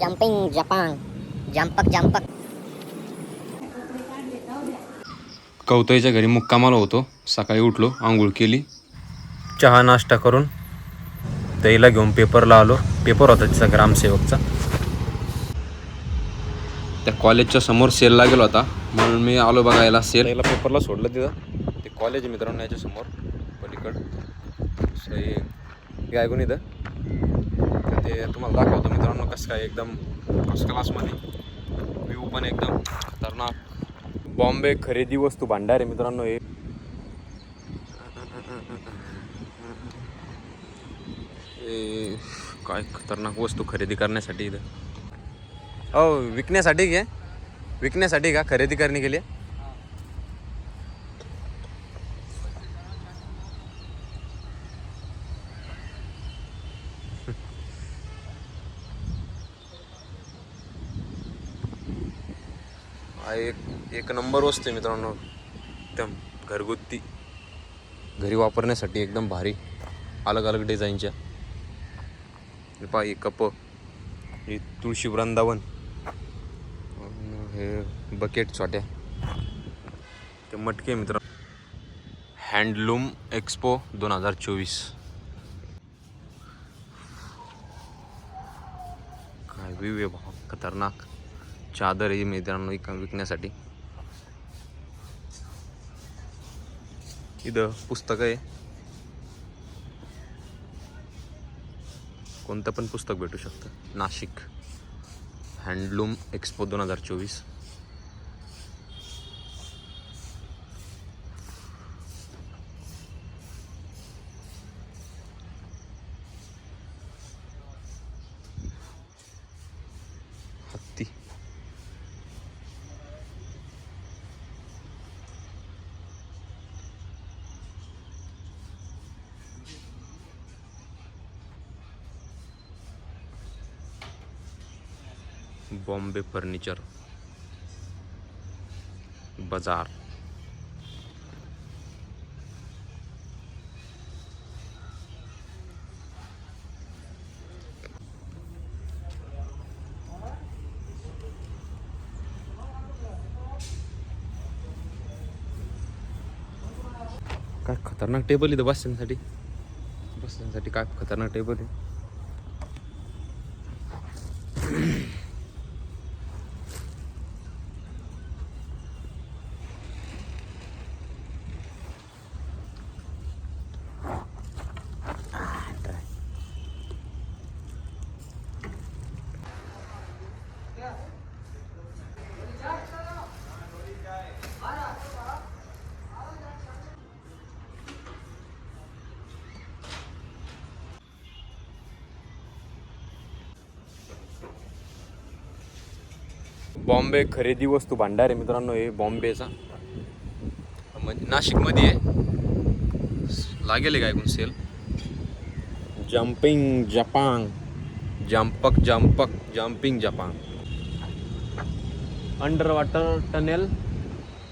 Jumping जपांग जंपक जंपक कवताईच्या घरी मुक्कामाला होतो. सकाळी उठलो आंघोळ केली. चहा नाश्ता करून तईला घेऊन पेपरला आलो. पेपर होता तिचा ग्रामसेवकचा. त्या कॉलेजच्या समोर सेल लागेल होता म्हणून मी आलो बघायला सेल त्याला पेपरला सोडलं तिथं. ते कॉलेज मित्रांनो याच्या समोर. पलीकड. सही हे ऐकून इथं. ते तुम्हाला दाखवतो मित्रांनो कसं काय एकदम फर्स्ट क्लासमध्ये व्ह्यू पण एकदम खतरनाक. बॉम्बे खरेदी वस्तू भांडार आहे मित्रांनो हे. काय खतरनाक वस्तू खरेदी करण्यासाठी इथं. हो विकण्यासाठी घे. विकण्यासाठी का? खरेदी करणे केली हा एक एक नंबर वस्तू आहे मित्रांनो. एकदम घरगुती. घरी वापरण्यासाठी एकदम भारी. अलग अलग डिझाईनच्या पहा हे कप. हे तुळशी वृंदावन. हे बकेट छोट्या ते मटके मित्र हँडलूम एक्सपो दोन हजार चोवीस. काय व्यू आहे भाऊ खतरनाक. चादर आहे मित्रांनो विकण्यासाठी. इथं पुस्तक आहे. कोणतं पण पुस्तक भेटू शकतं. नाशिक. हँडलूम एक्सपो दोन हजार चोवीस. बॉम्बे फर्निचर बाजार. काय खतरनाक टेबल इथं बसण्यासाठी. बसण्यासाठी काय खतरनाक टेबल आहे? बॉम्बे खरेदी वस्तू भांडार आहे मित्रांनो हे बॉम्बेचा. म्हणजे नाशिकमध्ये आहे. लागेल काय ऐकून सेल जम्पिंग जपांग जम्पक जम्पक जम्पिंग जपांग अंडर वॉटर टनेल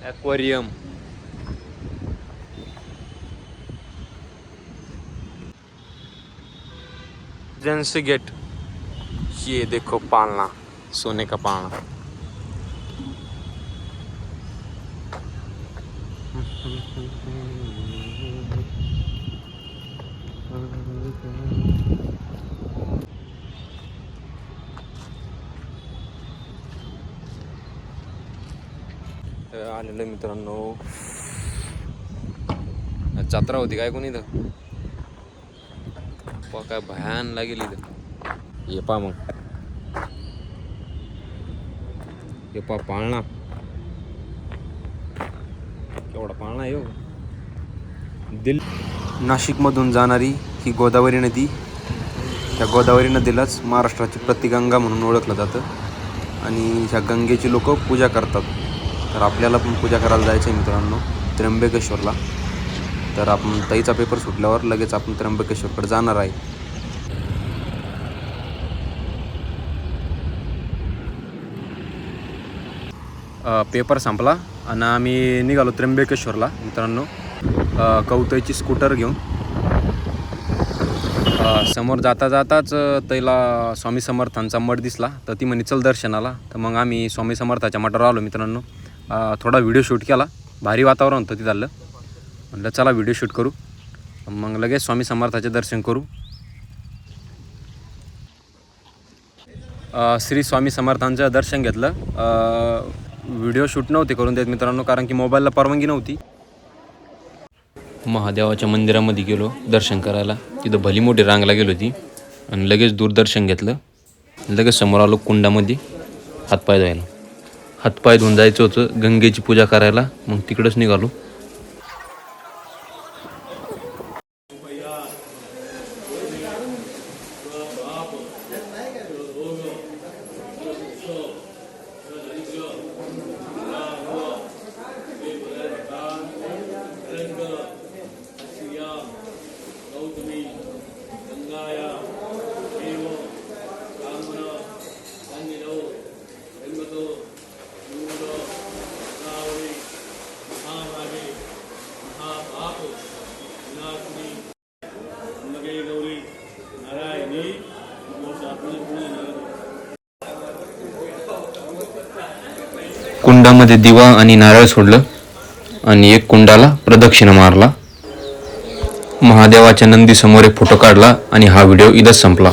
ॲक्वेरियम जेंस गेट ये देखो पालना सोने का पालना. आलेलं मित्रांनो. जत्रा होती काय कोणी इथं? पहा काय भयान लागेल इथं. ये पा मग. ये पा पाळणा. केवढा पाळणा आहे हो. दिल नाशिकमधून जाणारी ही गोदावरी नदी त्या गोदावरी नदीलाच महाराष्ट्राची प्रतिगंगा म्हणून ओळखलं जातं. आणि ह्या गंगेची लोक पूजा करतात. तर आपल्याला पण पूजा करायला जायचं आहे मित्रांनो त्र्यंबकेश्वरला. तर आपण ताईचा पेपर सुटल्यावर लगेच आपण त्र्यंबकेश्वरकडे जाणार आहे. पेपर संपला. आणि आम्ही निघालो त्र्यंबकेश्वरला मित्रांनो. कवतईची स्कूटर घेऊन. समोर जाता जाताच त्याला स्वामी समर्थांचा मठ दिसला. तर ती म्हणे चल दर्शनाला. तर मग आम्ही स्वामी समर्थाच्या मठावर आलो मित्रांनो. थोडा व्हिडिओ शूट केला. भारी वातावरण होतं तिथं झालं. म्हटलं चला व्हिडिओ शूट करू. मग लगेच स्वामी समर्थाचे दर्शन करू. श्री स्वामी समर्थांचं दर्शन घेतलं. व्हिडिओ शूट नव्हते करून देत मित्रांनो कारण की मोबाईलला परवानगी नव्हती. महादेवाच्या मंदिरामध्ये गेलो दर्शन करायला. तिथं भली मोठी रांगला गेलो होती आणि लगेच दूरदर्शन घेतलं. लगेच समोर आलो कुंडामध्ये हातपाय धुवायला. हातपाय धुवून जायचं होतं गंगेची पूजा करायला. मग तिकडंच निघालो. कुंडामध्ये दिवा आणि नारळ सोडलं आणि एक कुंडाला प्रदक्षिणा मारला. महादेवाच्या नंदीसमोर एक फोटो काढला आणि हा व्हिडिओ इथंच संपला.